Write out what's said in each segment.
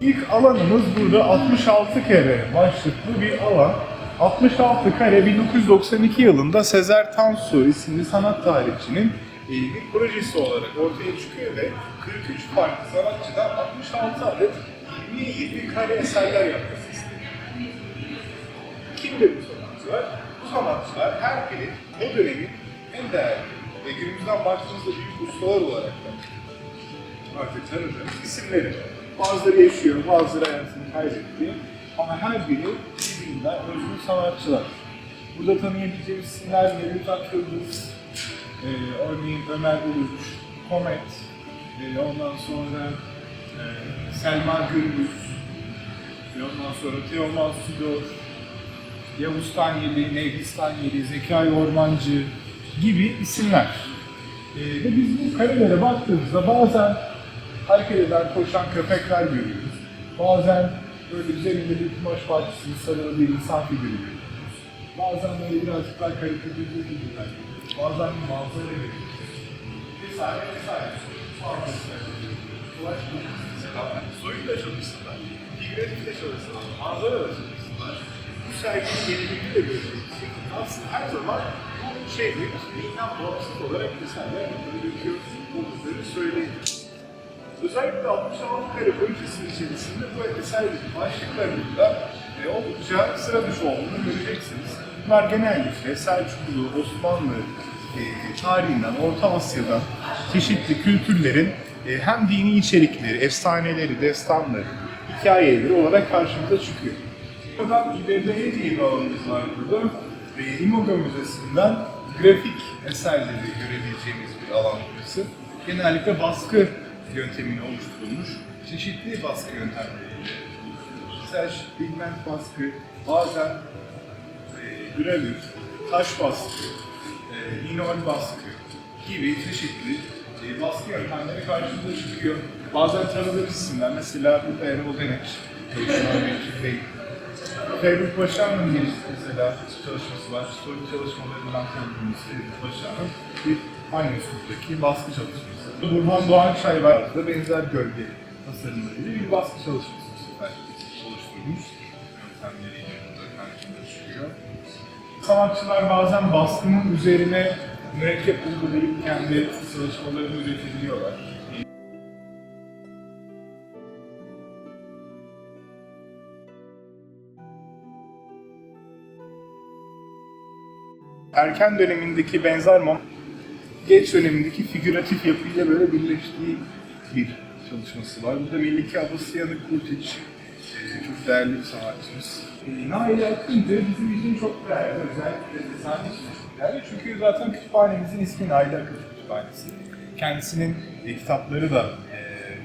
İlk alanımız burada 66 kare başlıklı bir alan. 66 kare 1992 yılında Sezer Tansu isimli sanat tarihçinin bir projesi olarak ortaya çıkıyor ve 43 farklı sanatçıdan 66 adet 20 kare eserler yapması isteniyor. Kimdir bu sanatçılar? Bu sanatçılar her biri o dönemin en değerli ve günümüzden baktığımızda büyük ustalar olarak da artık tanıdığımız isimleri. Bazıları yaşıyor, bazıları hayatını kaybetti. Ama her biri birbirinden özgür sanatçılar. Burada tanıyabileceğimiz isimler Mevlüt Akyıldız, e, örneğin Ömer Uluç, Komet, e, ondan sonra e, Selma Gürbüz, ve ondan sonra Teoman Sudor, Yavuz Tanyeli, Nevgis Tanyeli, Zekai Ormancı gibi isimler. Ee, ve biz bu karelere baktığımızda bazen hareket eden koşan köpekler görüyoruz. Bazen böyle üzerinde bir kumaş parçasının sarılı bir insan figürü görüyoruz. Bazen böyle birazcık daha karikatürlü figürler görüyoruz. Bazen bir manzara görüyoruz. Vesaire vesaire. Soyut da çalışsınlar, figüratif de çalışsınlar, manzara da çalışsınlar. Bu serginin yeniliğini de göreceksin. Aslında her zaman bu şey değil, binden bağımsız olarak eserler yapılıyor, olduklarını söyleyelim. Özellikle 66 kare projesinin içerisinde bu eserlerin başlıklarında e, oldukça sıra dışı olduğunu göreceksiniz. Bunlar genellikle Selçuklu, Osmanlı e, tarihinden, Orta Asya'dan çeşitli kültürlerin e, hem dini içerikleri, efsaneleri, destanları, hikayeleri olarak karşımıza çıkıyor. Buradan ileride diye bir alanımız var burada. E, İmoga Müzesi'nden grafik eserleri görebileceğimiz bir alan burası. Genellikle baskı yöntemini oluşturulmuş çeşitli baskı yöntemleriyle Serş, pigment baskı, bazen e, gravür, taş baskı, e, linol baskı gibi çeşitli e, baskı yöntemleri karşımıza çıkıyor. Bazen tanıdığımız isimler, mesela bu Erol çalışmalar mevcut değil. Ferruh Paşa'nın bir mesela çalışması var. Soyut çalışmalarından tanıdığımız Ferruh Paşa'nın bir aynı üsluptaki baskı çalışması. Burhan Doğançay var da benzer gölge tasarımlarıyla bir baskı çalışması bu sefer oluşturmuş. Yöntemleriyle burada karşımıza çıkıyor. Sanatçılar bazen baskının üzerine mürekkep uygulayıp kendi çalışmalarını üretebiliyorlar. erken dönemindeki benzer geç dönemindeki figüratif yapıyla böyle birleştiği bir çalışması var. Burada Melike Abasıyanı Kurtiç, e, çok değerli bir sanatçımız. E, Nail Akıncı bizim için çok değerli, özellikle design için çok değerli. Çünkü zaten kütüphanemizin ismi Nail Akıncı Kütüphanesi. Kendisinin e, kitapları da e,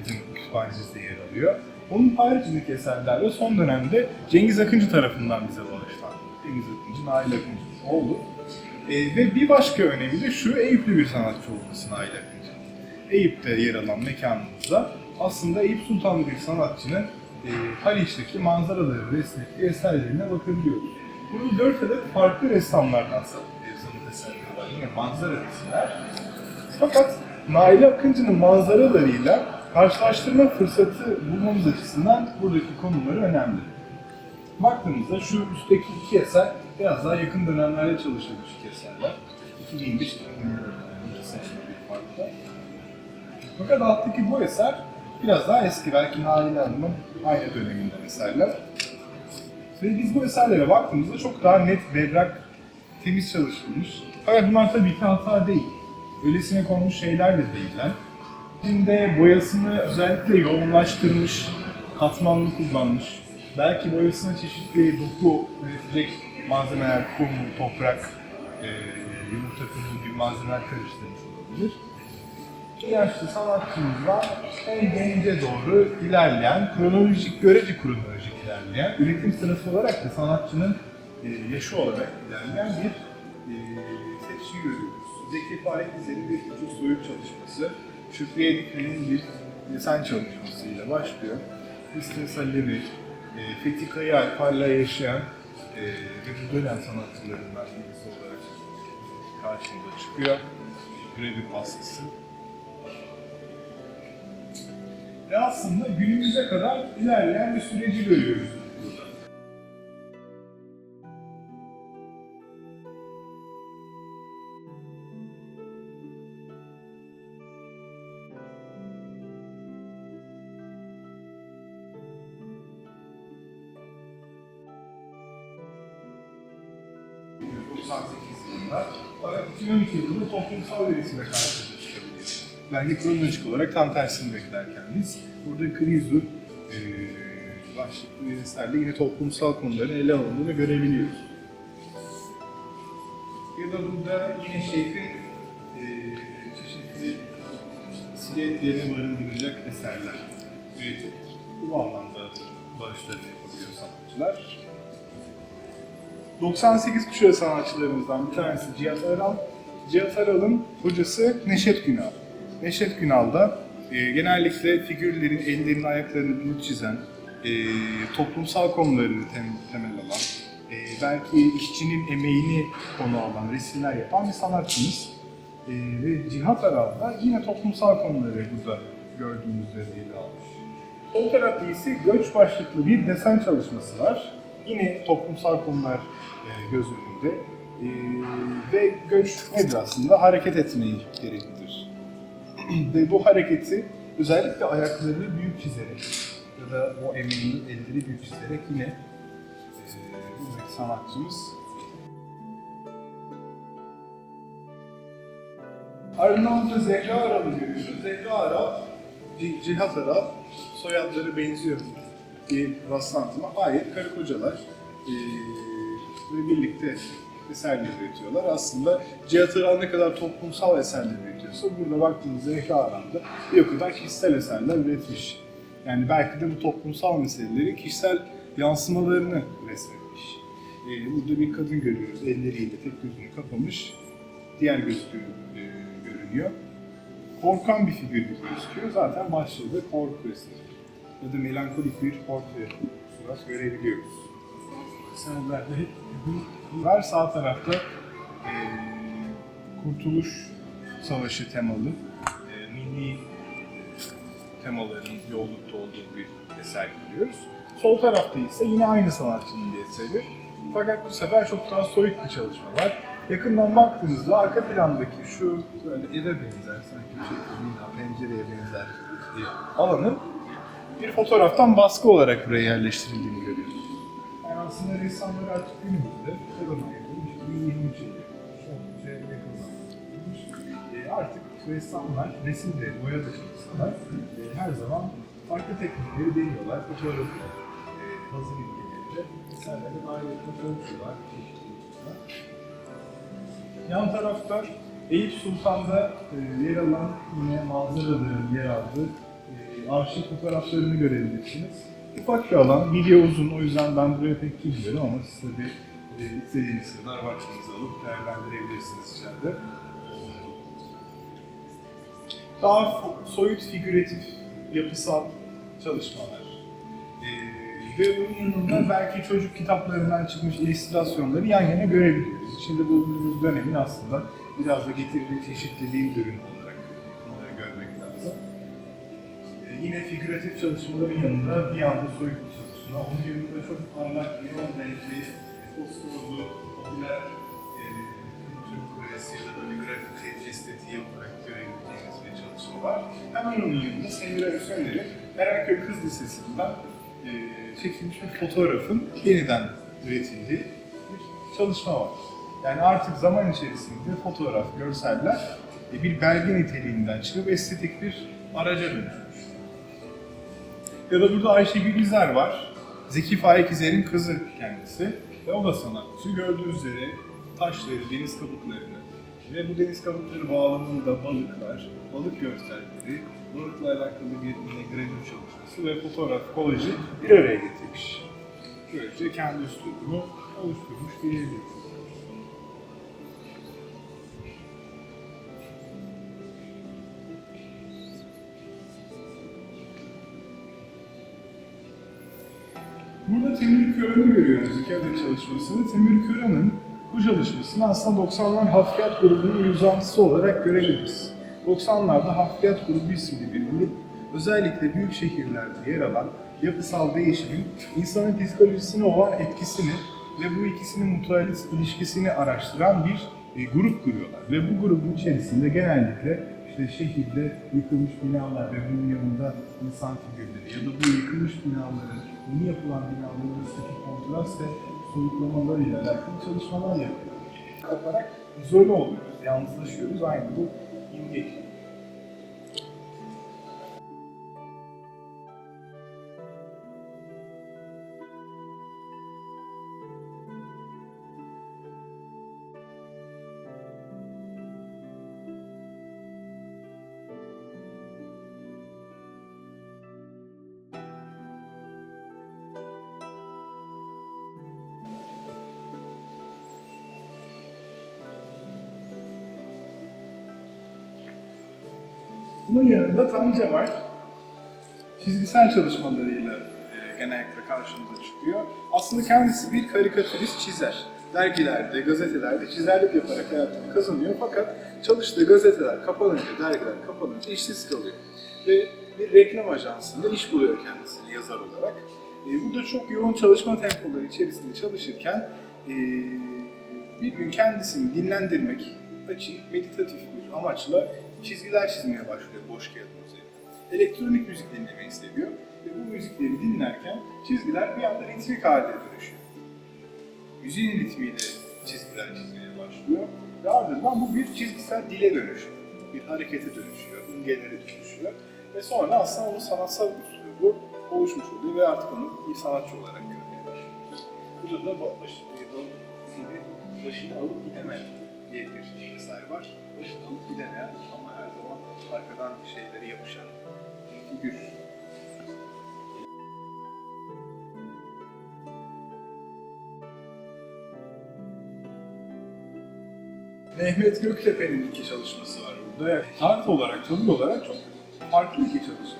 bizim kütüphanemizde yer alıyor. Onun haricindeki eserlerle son dönemde Cengiz Akıncı tarafından bize bağışlandı. Cengiz Akıncı, Nail Akıncı'nın oğlu. E, ve bir başka önemi de şu, Eyüplü bir sanatçı olması Nail Akıncı. Eyüp'te yer alan mekanımızda aslında Eyüp Sultanlı bir sanatçının e, Haliç'teki manzaraları resmettiği eserlerine bakabiliyoruz. Burada dört adet farklı ressamlardan sanat eserleri var. Yine manzara resimler. Fakat Nail Akıncı'nın manzaralarıyla karşılaştırma fırsatı bulmamız açısından buradaki konumları önemli. Baktığımızda şu üstteki iki eser biraz daha yakın dönemlerde çalışılmış iki eserler. 2005 2024 yani iki sene bir farkla. Fakat alttaki bu eser biraz daha eski, belki Nail Hanım'ın aynı döneminden eserler. Ve biz bu eserlere baktığımızda çok daha net, berrak, temiz çalışılmış. Fakat bunlar tabii ki hata değil. Öylesine konmuş şeyler de değiller. İçinde boyasını özellikle yoğunlaştırmış, katmanlı kullanmış. Belki boyasına çeşitli doku üretecek malzemeler, kum, toprak, e, yumurta kumu gibi malzemeler karıştırmış olabilir. Yaşlı sanatçımızla en gence doğru ilerleyen, kronolojik, görece kronolojik ilerleyen, üretim sırası olarak da sanatçının e, yaşı olarak ilerleyen bir e, seçki görüyoruz. Zeki Fahret Dizer'in bir ucuz soyut çalışması, Şükrüye Dikmen'in bir desen çalışmasıyla başlıyor. Hüsnü Salleri, e, Fethi Kaya, hala yaşayan e, bu dönem sanatçılarından birisi olarak karşımıza çıkıyor. Grevi baskısı. Ve aslında günümüze kadar ilerleyen bir süreci görüyoruz yılında fakat 2012 yılında toplumsal karşımıza çıkabiliyor. Belki kronolojik olarak tam tersini beklerken biz burada krizu e, başlıklı verislerde yine toplumsal konuların ele alındığını görebiliyoruz. Ya da burada yine şehrin e, çeşitli silüetlerini barındıracak eserler üretilip bu anlamda bağışları yapabiliyor sanatçılar. 98 kuşağı sanatçılarımızdan bir tanesi Cihat Aral. Cihat Aral'ın hocası Neşet Günal. Neşet Günal da e, genellikle figürlerin ellerini ayaklarını büyük çizen, e, toplumsal konularını tem- temel alan, e, belki işçinin emeğini konu alan resimler yapan bir sanatçımız. E, ve Cihat Aral da yine toplumsal konuları burada gördüğünüz üzere ele almış. Sol tarafta ise göç başlıklı bir desen çalışması var. Yine toplumsal konular e, göz önünde. E, ve göç nedir aslında? Hareket etmeyi gerektirir. ve bu hareketi özellikle ayaklarını büyük çizerek ya da o emeğini elleri büyük çizerek yine e, buradaki sanatçımız Ardından da Zehra Aral'ı görüyoruz. Zehra Aral, Cihat Aral, soyadları benziyor mu diye rastlantıma. Hayır, karı kocalar. Ee, ve birlikte eserler üretiyorlar. Aslında Cihat Aral ne kadar toplumsal eserler üretiyorsa burada baktığımızda Zehra Aral da bir o kadar kişisel eserler üretmiş. Yani belki de bu toplumsal meselelerin kişisel yansımalarını resmetmiş. Ee, burada bir kadın görüyoruz, elleriyle tek gözünü kapamış diğer gözü gö- e, görünüyor. Korkan bir figür gibi gözüküyor. Zaten başlığı da korku eseri. Ya da melankolik bir portre surat görebiliyoruz. Eserlerde hep bu var. Sağ tarafta e, Kurtuluş Savaşı temalı, e, milli temaların yoğunlukta olduğu bir eser görüyoruz. Sol tarafta ise yine aynı sanatçının bir eseri. Fakat bu sefer çok daha soyut bir çalışma var. Yakından baktığınızda arka plandaki şu böyle eve benzer, sanki bir şey pencereye benzer alanın bir fotoğraftan baskı olarak buraya yerleştirildiğini görüyoruz. Yani aslında ressamlar artık günümüzde fotoğrafı yapılmış, bir yeni şey şey. E, artık ressamlar resimde, boya da çalışsalar e, her zaman farklı teknikleri deniyorlar. Fotoğrafı, e, hazır ilgileriyle eserlere dahil etme çalışıyorlar. çeşitli. Yan tarafta Eyüp Sultan'da e, yer alan yine manzaraların yer aldığı arşiv fotoğraflarını görebilirsiniz. Ufak bir alan, video uzun o yüzden ben buraya pek girmiyorum ama siz tabii e, istediğiniz kadar vaktinizi alıp değerlendirebilirsiniz içeride. Daha soyut, figüratif, yapısal çalışmalar. Ee, ve bunun yanında belki çocuk kitaplarından çıkmış illüstrasyonları yan yana görebiliyoruz. İçinde bulunduğumuz dönemin aslında biraz da getirdiği çeşitliliğin ürünü yine figüratif çalışmaların yanında bir anda soyut çalışma. Onun yanında çok parlak, neon renkli, fosforlu, popüler e, Türk Koresi ya da böyle grafiti estetiği olarak görebileceğiniz bir çalışma var. Hemen onun yanında Semira Hüseyner'in Erenköy Kız Lisesi'nden e, çekilmiş bir fotoğrafın yeniden üretildiği bir çalışma var. Yani artık zaman içerisinde fotoğraf, görseller e, bir belge niteliğinden çıkıp estetik bir araca dönüşmüş. Ya da burada Ayşegül İzer var. Zeki Faik İzer'in kızı kendisi. Ve o da sanatçı. Gördüğünüz üzere taşları, deniz kabuklarını ve bu deniz kabukları bağlamında balıklar, balık görselleri, balıkla alakalı bir yine gravür çalışması ve fotoğraf kolajı bir araya getirmiş. Böylece kendi üslubunu oluşturmuş diyebiliriz. Burada Temür Kören'i görüyoruz iki çalışmasını. Temür Kören'in bu çalışmasını aslında 90'lar Hafriyat grubunun uzantısı olarak görebiliriz. 90'larda Hafriyat grubu isimli bir grup özellikle büyük şehirlerde yer alan yapısal değişimin insanın psikolojisine olan etkisini ve bu ikisinin mutualist ilişkisini araştıran bir e, grup kuruyorlar. Ve bu grubun içerisinde genellikle işte şehirde yıkılmış binalar ve bunun yanında insan figürleri ya da bu yıkılmış binaların, yeni yapılan binaların arasındaki kontrast ve soyutlamalarıyla alakalı çalışmalar yapıyor. Yaparak izole oluyoruz, yalnızlaşıyoruz. Aynı bu imge. Bunun yanında Tan Cemal çizgisel çalışmalarıyla e, genellikle karşımıza çıkıyor. Aslında kendisi bir karikatürist çizer. Dergilerde, gazetelerde çizerlik yaparak hayatını kazanıyor fakat çalıştığı gazeteler kapanınca, dergiler kapanınca işsiz kalıyor. Ve bir reklam ajansında iş buluyor kendisini yazar olarak. E, bu da çok yoğun çalışma tempoları içerisinde çalışırken e, bir gün kendisini dinlendirmek için meditatif bir amaçla çizgiler çizmeye başlıyor boş kağıdın üzerine. Elektronik müzik dinlemeyi seviyor ve bu müzikleri dinlerken çizgiler bir anda ritmik hale dönüşüyor. Müziğin ritmiyle çizgiler çizmeye başlıyor ve ardından bu bir çizgisel dile dönüşüyor. Bir harekete dönüşüyor, imgelere dönüşüyor ve sonra aslında onun sanatsal üslubu oluşmuş oluyor ve artık onu bir sanatçı olarak görmeye başlıyoruz. Burada da başı, gibi başını alıp gidemez diye bir eser var. Başını alıp gidemeyen arkadan şeyleri yapışan figür. Mehmet Göktepe'nin iki çalışması var burada. Yani olarak, tavır olarak çok farklı iki çalışması.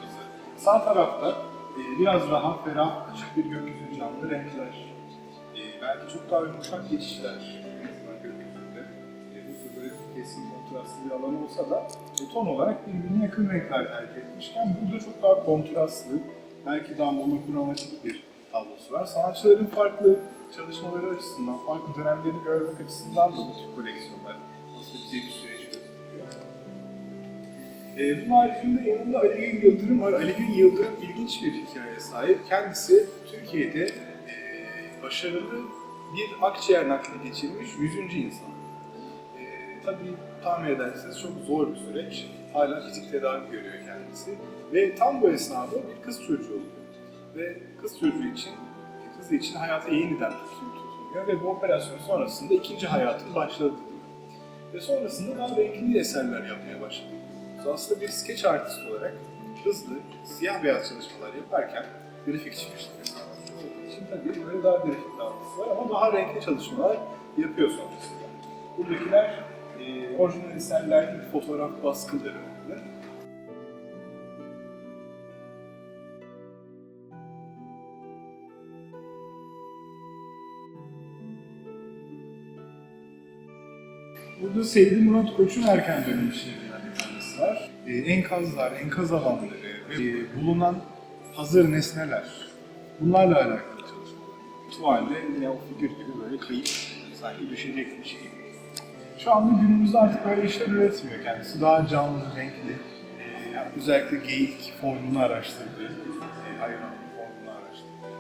Sağ tarafta e, biraz daha ferah, açık bir gökyüzü, canlı renkler, e, belki çok daha yumuşak geçişler kontrastlı bir alan olsa da e, ton olarak birbirine yakın renkler tercih etmişken burada çok daha kontrastlı, belki daha monokromatik bir tablosu var. Sanatçıların farklı çalışmaları açısından, farklı dönemlerini görmek açısından da bu tür koleksiyonlar bize bir süreç. E, bunun haricinde yanında Ali Gün Yıldırım var. Ali Gün Yıldırım ilginç bir hikayeye sahip. Kendisi Türkiye'de e, başarılı bir akciğer nakli geçirmiş 100. insan. E, tabii tahmin edersiniz çok zor bir süreç. Hala fizik tedavi görüyor kendisi. Ve tam bu esnada bir kız çocuğu oluyor. Ve kız çocuğu için, kızı için hayata yeniden tutunuyor ve bu operasyon sonrasında ikinci hayatın başladı. Ve sonrasında daha renkli eserler yapmaya başladı. Aslında bir sketch artist olarak hızlı, siyah beyaz çalışmalar yaparken grafikçi bir şey. Şimdi tabii böyle daha grafik davranışı var ama daha renkli çalışmalar yapıyor sonrasında. Buradakiler e, orijinal eserler, ilk fotoğraf baskıları. Burada Seydi Murat Koç'un erken dönem işlerinden bir tanesi var. Ee, enkazlar, enkaz alanları, e, bulunan hazır nesneler. Bunlarla alakalı çalışmalar. Tuvalde yine o figür gibi böyle kayıp, sanki düşecek bir şey. Şu anda günümüzde artık böyle işler üretmiyor kendisi. Daha canlı, renkli. Ee, özellikle geyik formunu araştırdığı, e, hayvan formunu araştırdığı.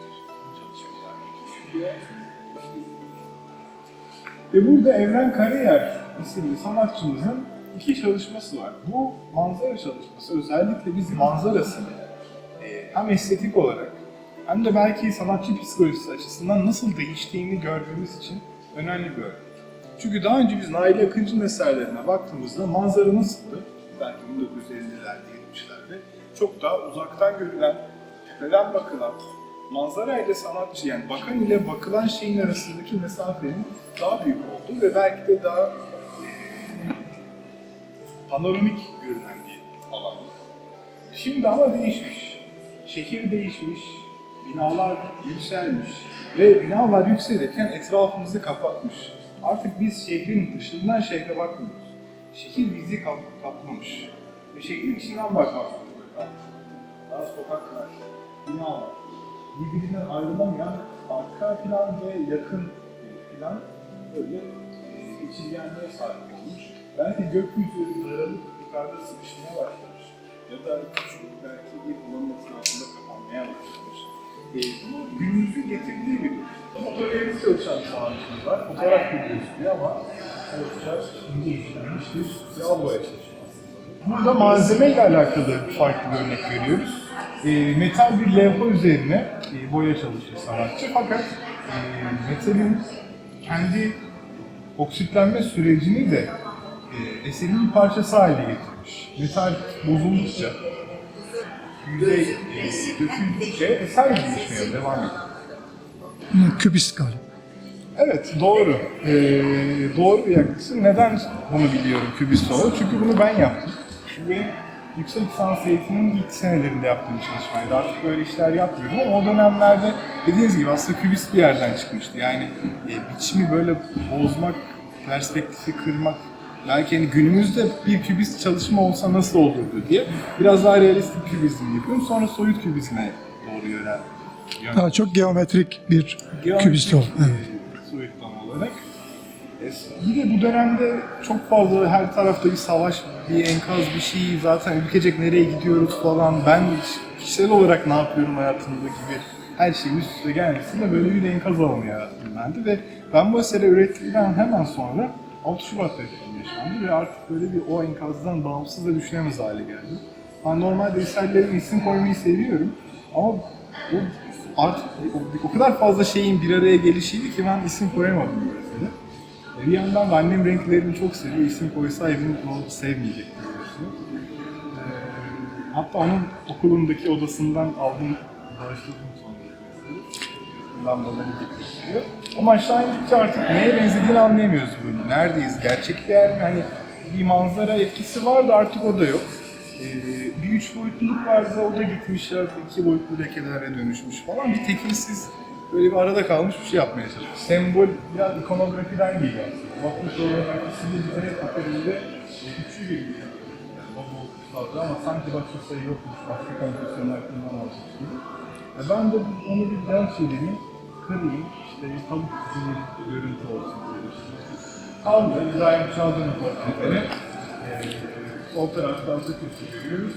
Ve burada Evren Karayer isimli sanatçımızın iki çalışması var. Bu manzara çalışması özellikle biz manzarasını e, hem estetik olarak hem de belki sanatçı psikolojisi açısından nasıl değiştiğini gördüğümüz için önemli bir örnek. Çünkü daha önce biz Nail Akıncı'nın eserlerine baktığımızda manzara nasıldı? Belki 1950'lerde, 70'lerde çok daha uzaktan görülen, tepeden bakılan, manzara ile sanatçı yani bakan ile bakılan şeyin arasındaki mesafenin daha büyük olduğu ve belki de daha e, panoramik görünen bir alan. Şimdi ama değişmiş. Şehir değişmiş, binalar yükselmiş ve binalar yükselirken etrafımızı kapatmış. Artık biz şehrin dışından şehre bakmıyoruz. Şehir bizi kap- kaplamış. Ve şehrin içinden bakmak zorunda daha sokaklar, binalar, birbirinden ayrılamayan arka plan ve yakın plan böyle e, geçirgenliğe sahip olmuş. Belki gökyüzü aralık yukarıda sıkışmaya başlamış. Ya da küçük belki bir alanın etrafında kapanmaya başlamış. E, günümüzün getirdiği bir durum. Fotoğrafı çalışan sanatçımız var. Fotoğraf gibi gözüküyor ama oldukça ince işlenmiş bir yağ boya çalışması. Burada malzeme ile alakalı farklı bir örnek görüyoruz. E, metal bir levha üzerine e, boya çalışıyor sanatçı fakat e, metalin kendi oksitlenme sürecini de e, eserin bir parçası haline getirmiş. Metal bozuldukça, yüzey e, döküldükçe eser gelişmeye devam ediyor. Kübist galiba. Evet doğru. Ee, doğru bir yaklaşım. Neden bunu biliyorum kübist olarak? Çünkü bunu ben yaptım. Benim yüksek lisans eğitiminin ilk senelerinde yaptığım çalışmaydı. Artık böyle işler yapmıyorum ama o dönemlerde dediğiniz gibi aslında kübist bir yerden çıkmıştı. Yani e, biçimi böyle bozmak, perspektifi kırmak, belki hani günümüzde bir kübist çalışma olsa nasıl olurdu diye biraz daha realistik kübizm yapıyorum. Sonra soyut kübizme doğru yöneldim. Daha çok geometrik bir Geometrik, kübist oldu. Evet. soyutlama olarak. Bir de bu dönemde çok fazla her tarafta bir savaş, bir enkaz bir şey, zaten ülkecek nereye gidiyoruz falan, ben kişisel olarak ne yapıyorum hayatımda gibi her şeyin üst üste gelmesiyle böyle bir enkaz alanı yarattım ben de ve ben bu eseri ürettikten hemen sonra 6 Şubat depremi yaşandı ve artık böyle bir o enkazdan bağımsız da düşünemez hale geldim. Ben normalde eserlerime isim koymayı seviyorum ama bu artık o, kadar fazla şeyin bir araya gelişiydi ki ben isim koyamadım esere. E, Bir yandan da annem renklerini çok seviyor. İsim koysaydım onu sevmeyecekti biliyorsun. E, hatta onun okulundaki odasından aldım, bağışladım sonra. Lambaları getiriyor. Ama aşağı indikçe artık neye benzediğini anlayamıyoruz bunu. Neredeyiz? Gerçek bir yer mi? Hani bir manzara etkisi var da artık o da yok. Ee, bir üç boyutluluk vardı, o da gitmiş artık iki boyutlu lekelere dönüşmüş falan. Bir tekilsiz, böyle bir arada kalmış bir şey yapmaya çalışmış. Sembol biraz ikonografiden geliyor aslında. Bakmış olarak ikisini bir araya takılınca e, üçü geliyor. Yani baba fazla ama sanki başka sayı yokmuş, başka kompozisyonlar kullanılmış gibi. E, ben de onu bir cam çiğneyim, kırayım, işte bir tavuk bir görüntü olsun diye düşünüyorum. Kaldı, İbrahim Çağdır'ın portretleri. Sol tarafta Atatürk'ü görüyoruz.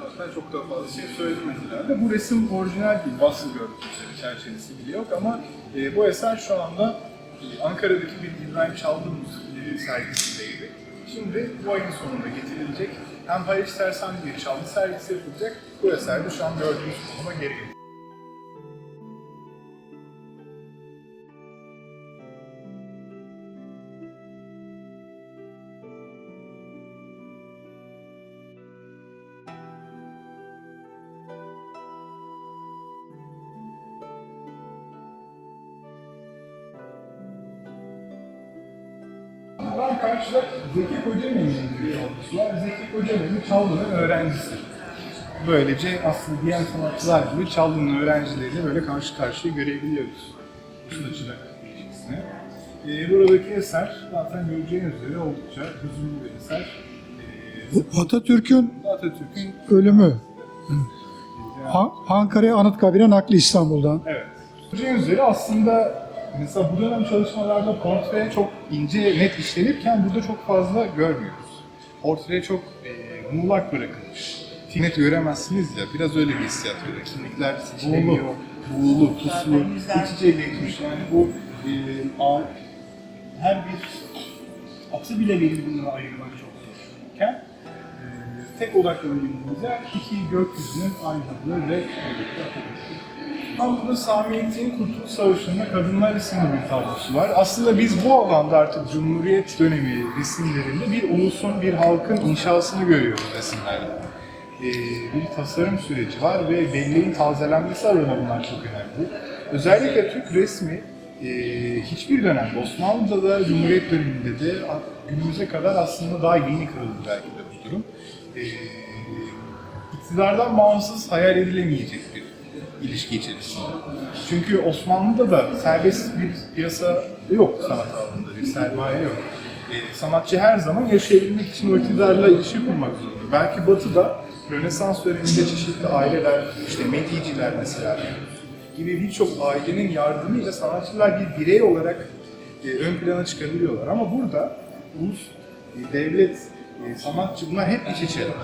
Zaten çok daha fazla şey söylemediler de bu resim orijinal değil, basıl görüntüleri, çerçevesi bile yok ama e, bu eser şu anda e, Ankara'daki bir İbrahim Çaldırın e, sergisindeydi. Şimdi bu ayın sonunda getirilecek. Hem Paris Tersan bir çalgı sergisi yapılacak. Bu eser de şu an gördüğünüz konuma geri geliyor. Var. Zeki Kocaeli Çaldı'nın öğrencisi. Böylece aslında diğer sanatçılar gibi Çaldı'nın öğrencileriyle böyle karşı karşıya görebiliyoruz. Usta çırak ilişkisini. Ee, buradaki eser zaten göreceğiniz üzere oldukça hüzünlü bir eser. Bu Atatürk'ün Atatürk'ün ölümü. Ha- Ankara'ya Anıtkabir'e nakli İstanbul'dan. Evet. Göreceğiniz üzere aslında mesela bu dönem çalışmalarda portre çok ince, net işlenirken burada çok fazla görmüyoruz. Portre çok e, muğlak bırakılmış. Net göremezsiniz ya, biraz öyle bir hissiyat veriyor. Kimlikler seçilemiyor, buğulu, puslu, iç içe geçmiş. Yani bu e, ağ- her bir atı bile birbirinden ayırmak çok zorken e, tek odaklanabildiğimiz yer iki gökyüzünün ayrılığı ve birlikte Atatürk'ün İstanbul'da Samiyetin Kurtuluş Savaşı'nda Kadınlar isimli bir tablosu var. Aslında biz bu alanda artık Cumhuriyet dönemi resimlerinde bir ulusun, bir halkın inşasını görüyoruz resimlerde. Ee, bir tasarım süreci var ve belleğin tazelenmesi adına bunlar çok önemli. Özellikle Türk resmi e, hiçbir dönemde, Osmanlı'da da Cumhuriyet döneminde de günümüze kadar aslında daha yeni kırıldı belki de bu durum. Ee, iktidardan bağımsız hayal edilemeyecek bir ilişki içerisinde. Çünkü Osmanlı'da da serbest bir piyasa yok sanat alanında, bir sermaye yok. Ee, sanatçı her zaman yaşayabilmek için o iktidarla ilişki kurmak zorunda. Belki Batı'da Rönesans döneminde çeşitli aileler, işte Mediciler mesela gibi birçok ailenin yardımıyla sanatçılar bir birey olarak e, ön plana çıkabiliyorlar. Ama burada ulus, e, devlet, e, sanatçı bunlar hep iç içeler.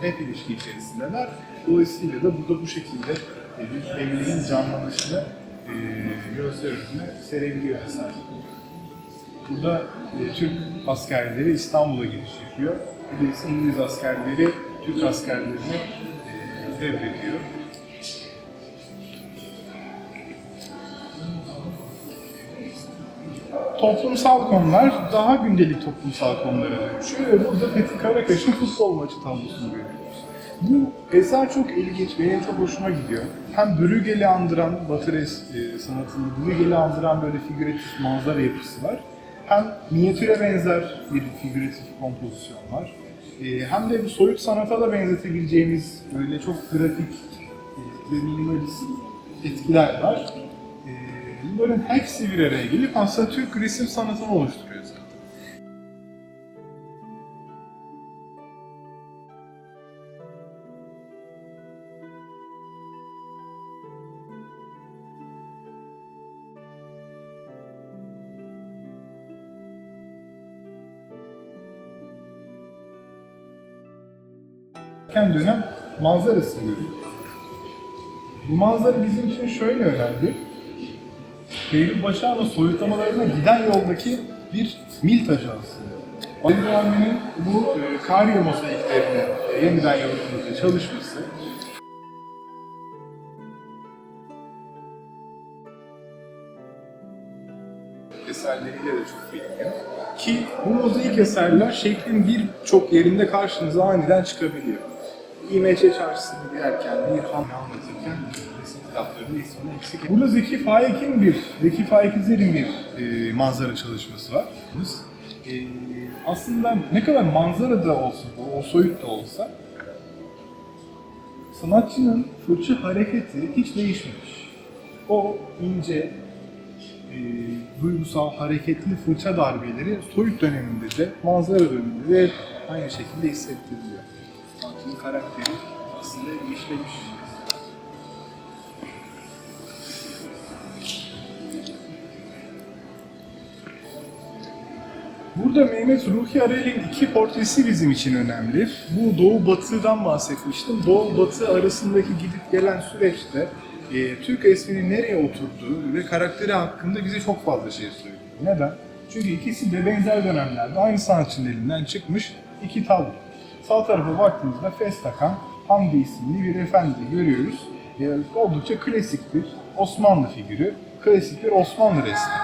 Hep ilişki içerisindeler. Dolayısıyla da burada bu şekilde e, bir evliliğin canlanışını e, gözler önüne serebiliyor eser. Burada e, Türk askerleri İstanbul'a giriş yapıyor. Bir de İngiliz askerleri Türk askerlerini e, devrediyor. Toplumsal konular daha gündelik toplumsal konulara dönüşüyor burada Fethi Karakaş'ın futbol maçı tablosunu görüyoruz. Bu eser çok ilginç, benim çok hoşuma gidiyor. Hem Brüggel'i andıran, Batı e, sanatının Brüggel'i andıran böyle figüratif manzara yapısı var. Hem minyatüre benzer bir figüratif kompozisyon var. E, hem de bu soyut sanata da benzetebileceğimiz böyle çok grafik e, ve minimalist etkiler var. E, bunların hepsi bir araya gelip aslında Türk resim sanatını oluşturuyor erken dönem manzarasını görüyoruz. Bu manzara bizim için şöyle önemli. Beyrut Başağ'la soyutlamalarına giden yoldaki bir mil taşı aslında. Ali Rami'nin bu e, Karya mosaiklerini e, yeniden yaratmaya çalışması eserleriyle de çok biliniyor. Ki bu mozaik eserler şeklin birçok yerinde karşınıza aniden çıkabiliyor. İMC çarşısını girerken, bir han anlatırken. Burada Zeki Faik'in bir, Zeki Faik İzer'in bir e, manzara çalışması var. E, aslında ne kadar manzara da olsa, o soyut da olsa sanatçının fırça hareketi hiç değişmemiş. O ince, e, duygusal, hareketli fırça darbeleri soyut döneminde de, manzara döneminde de aynı şekilde hissettiriliyor. Sanatçının karakteri aslında işlemiş. Burada Mehmet Ruhi Arel'in iki portresi bizim için önemli. Bu Doğu Batı'dan bahsetmiştim. Doğu Batı arasındaki gidip gelen süreçte e, Türk resminin nereye oturduğu ve karakteri hakkında bize çok fazla şey söylüyor. Neden? Çünkü ikisi de benzer dönemlerde aynı sanatçının elinden çıkmış iki tablo. Sağ tarafa baktığımızda fes takan Hamdi isimli bir efendi görüyoruz. E, oldukça klasik bir Osmanlı figürü, klasik bir Osmanlı resmi.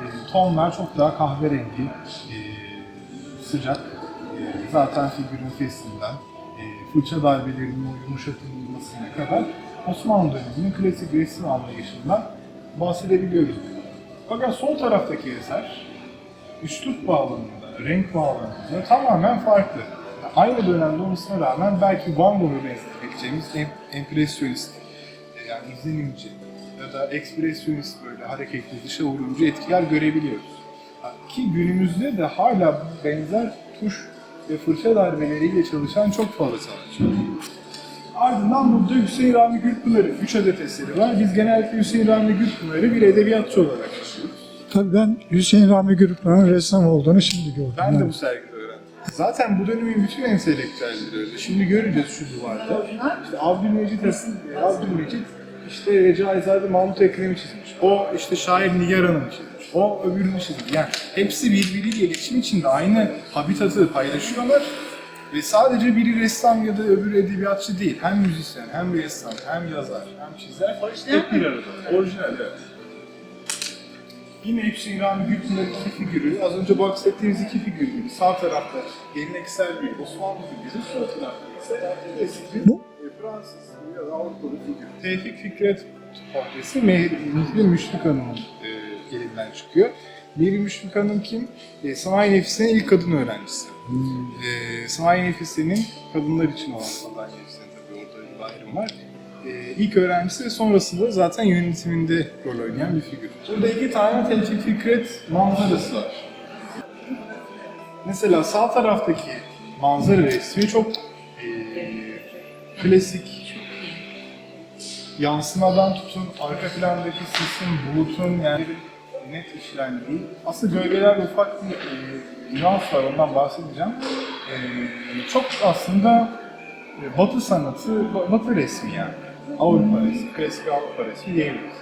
E, tonlar çok daha kahverengi, e, sıcak. E, zaten figürün fesinden, e, fırça darbelerinin yumuşatılmasına kadar Osmanlı döneminin klasik resim anlayışından bahsedebiliyoruz. Fakat sol taraftaki eser, üslup bağlamında, renk bağlamında tamamen farklı. Aynı dönemde olmasına rağmen belki Van Gogh'a benzetebileceğimiz em- empresyonist, e, yani izlenimci ya da ekspresyonist böyle hareketli dışa vurumcu etkiler görebiliyoruz. Ki günümüzde de hala benzer tuş ve fırça darbeleriyle çalışan çok fazla sanatçı var. Ardından burada Hüseyin Rami Gülpınar'ın 3 adet eseri var. Biz genellikle Hüseyin Rami Gülpınar'ı bir edebiyatçı olarak düşünüyoruz. Tabii ben Hüseyin Rami Gürpınar'ın ressam olduğunu şimdi gördüm. Ben de bu öğrendim. Zaten bu dönemin bütün entelektüelleri öyle. Şimdi göreceğiz şu duvarda. İşte Abdülmecit, Abdülmecit işte Recaizade Mahmut Ekrem'i çizmiş. O işte şair Nigar Hanım'ı çizmiş. O öbürünü çizmiş. Yani hepsi birbiriyle iletişim içinde aynı habitatı paylaşıyorlar. Ve sadece biri ressam ya da öbürü edebiyatçı değil. Hem müzisyen, hem ressam, hem yazar, hem çizer. Hep bir arada. Orijinal evet. Yine Gülpınar'ın iki figürü, az önce bahsettiğimiz iki figür gibi. Sağ tarafta geleneksel bir Osmanlı figürü, sol tarafta ise klasik bir e, Fransız ya da Avrupalı figür. Tevfik Fikret portresi Mihri Müşfik Hanım'ın e, elinden çıkıyor. Mihri Müşfik Hanım kim? E, Sanayi Nefisi'nin ilk kadın öğrencisi. E, Sanayi Nefisi'nin kadınlar için olan Sanayi Nefisi'nin tabii orada bir ayrım var. E, ilk öğrencisi ve sonrasında zaten yönetiminde rol oynayan bir figür. Burada iki tane Tevfik Fikret manzarası var. Mesela sağ taraftaki manzara resmi çok e, klasik yansımadan tutun, arka plandaki sisin, bulutun yani net işlendiği. Aslında gölgelerde ufak bir e, nüans var, ondan bahsedeceğim. E, çok aslında e, Batı sanatı, ba- Batı resmi yani. Avrupa resmi, klasik Avrupa resmi diyebiliriz.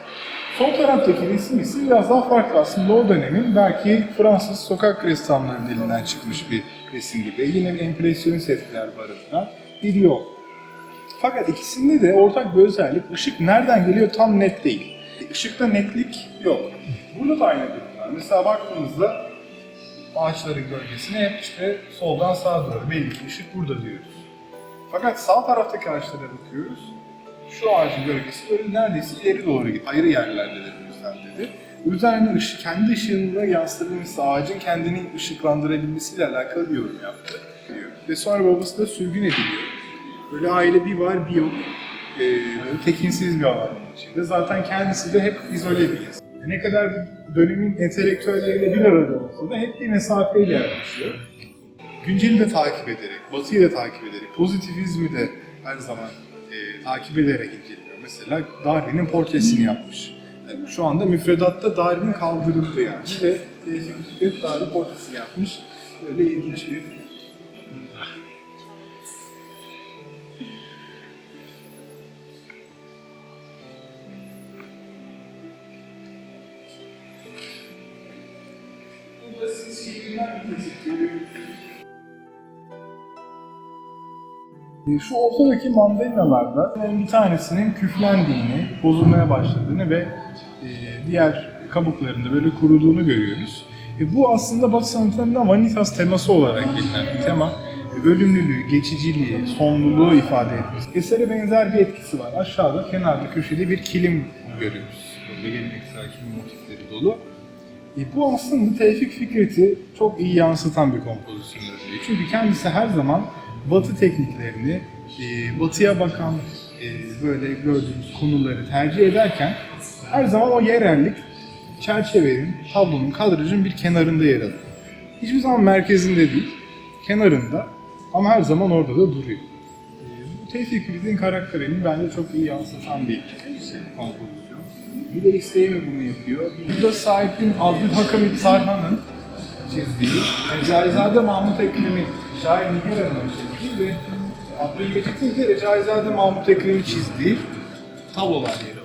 Sol taraftaki resim ise biraz daha farklı aslında o dönemin belki Fransız sokak ressamlarının elinden çıkmış bir resim gibi. Yine bir empresyonist etkiler barındıran bir yol. Fakat ikisinde de ortak bir özellik ışık nereden geliyor tam net değil. Işıkta netlik yok. Burada da aynı durum var. Mesela baktığımızda ağaçların gölgesine hep işte soldan sağa doğru belli ki ışık burada diyoruz. Fakat sağ taraftaki ağaçlara bakıyoruz. Şu ağacın gölgesi böyle neredeyse ileri doğru gidiyor. Ayrı yerlerdedir bu yüzden dedi. Bu yüzden ışık, kendi ışığında yansıtabilmesi, ağacın kendini ışıklandırabilmesiyle alakalı bir yorum yaptı. diyor. Ve sonra babası da sürgün ediliyor. Böyle aile bir var bir yok. Ee, tekinsiz bir alanın içinde. Zaten kendisi de hep izole bir insan. Ne kadar dönemin entelektüelleriyle bir arada olsa da hep bir mesafeyle yaklaşıyor. Günceli de takip ederek, batıyı da takip ederek, pozitivizmi de her zaman e, takip ederek inceliyor. Mesela Darwin'in portresini yapmış. Yani şu anda müfredatta Darwin kaldırıldı yani. Ve Fikret Darwin portresini yapmış. Böyle ilginç bir Burada siz Şu ortadaki mandalinalardan bir tanesinin küflendiğini, bozulmaya başladığını ve e, diğer kabuklarında böyle kuruduğunu görüyoruz. E, bu aslında Batı sanatlarında vanitas teması olarak bilinen bir tema. E, Ölümlülüğü, geçiciliği, sonluluğu ifade etmesi. Esere benzer bir etkisi var. Aşağıda kenarda köşede bir kilim görüyoruz. Böyle geleneksel motifleri dolu. E, bu aslında Tevfik Fikret'i çok iyi yansıtan bir kompozisyon örneği. Çünkü kendisi her zaman batı tekniklerini, e, batıya bakan e, böyle gördüğümüz konuları tercih ederken her zaman o yerellik çerçevenin, tablonun, kadrajın bir kenarında yer alıyor. Hiçbir zaman merkezinde değil, kenarında ama her zaman orada da duruyor. E, bu Tevfik Fikret'in karakterini bence çok iyi yansıtan bir şey, kompozisyon. Bir de İsteyimi bunu yapıyor. Bu da sahibin Abdülhakamit Tarhan'ın çizdiği, Recaizade Mahmut Ekrem'in şair Nigar Hanım'ın çizdiği ve Abdülmecit'in de Recaizade Mahmut Ekrem'i çizdiği tablolar yer